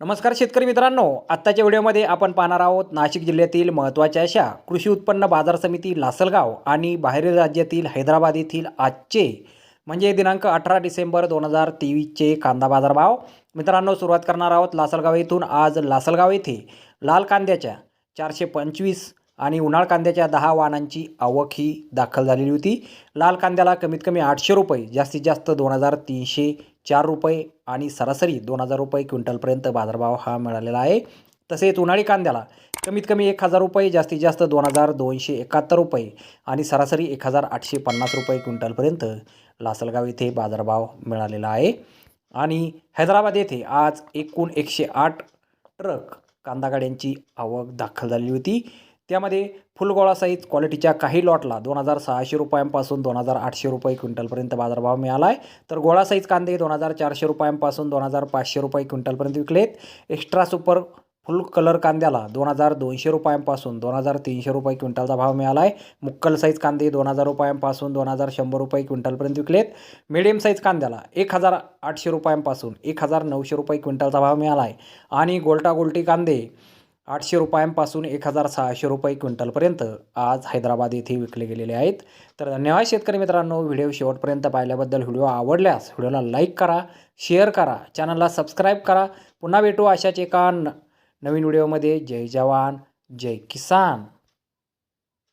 नमस्कार शेतकरी मित्रांनो आत्ताच्या व्हिडिओमध्ये आपण पाहणार आहोत नाशिक जिल्ह्यातील महत्त्वाच्या अशा कृषी उत्पन्न बाजार समिती लासलगाव आणि बाहेरील राज्यातील हैदराबाद येथील आजचे म्हणजे दिनांक अठरा डिसेंबर दोन हजार तेवीसचे कांदा बाजारभाव. मित्रांनो सुरुवात करणार आहोत लासलगाव येथून. आज लासलगाव येथे लाल कांद्याच्या चारशे पंचवीस आणि उन्हाळ कांद्याच्या दहा वाहनांची आवक ही दाखल झालेली होती. लाल कांद्याला कमीत कमी आठशे रुपये जास्तीत जास्त दोन हजार तीनशे चार रुपये आणि सरासरी दोन हजार रुपये क्विंटलपर्यंत बाजारभाव हा मिळालेला आहे. तसेच उन्हाळी कांद्याला कमीत कमी एक हजार रुपये जास्तीत जास्त दोन हजार दोनशे एकाहत्तर रुपये आणि सरासरी एक हजार आठशे पन्नास रुपये क्विंटलपर्यंत लासलगाव येथे बाजारभाव मिळालेला आहे. आणि हैदराबाद येथे आज एकूण एकशे आठ ट्रक कांदा गाड्यांची आवक दाखल झालेली होती. त्यामध्ये फुलगोळा साईज क्वालिटीच्या काही लॉटला दोन हजार सहाशे रुपयांपासून दोन हजार आठशे रुपये क्विंटलपर्यंत बाजारभाव मिळाला आहे तर गोळा साईज कांदे दोन हजार चारशे रुपयांपासून दोन हजार पाचशे रुपये क्विंटलपर्यंत विकलेत. एक्स्ट्रा सुपर फुल कलर कांद्याला दोन हजार दोनशे रुपयांपासून दोन हजार तीनशे रुपये क्विंटलचा भाव मिळाला आहे मुक्कल साईज कांदे दोन हजार रुपयांपासून दोन हजार शंभर रुपये क्विंटलपर्यंत विकलेत. मिडियम साईज कांद्याला एक हजार आठशे रुपयांपासून एक हजार नऊशे रुपये क्विंटलचा भाव मिळाला आहे आणि गोल्टा गोल्टी कांदे आठशे रुपयांपासून एक हजार सहाशे रुपये क्विंटलपर्यंत आज हैदराबाद येथे विकले गेलेले आहेत. तर धन्यवाद शेतकरी मित्रांनो व्हिडिओ शेवटपर्यंत पाहिल्याबद्दल व्हिडिओ आवडल्यास व्हिडिओला लाईक करा शेअर करा चॅनलला सबस्क्राईब करा. पुन्हा भेटू अशाच एका न- नवीन व्हिडिओमध्ये. जय जवान जय किसान.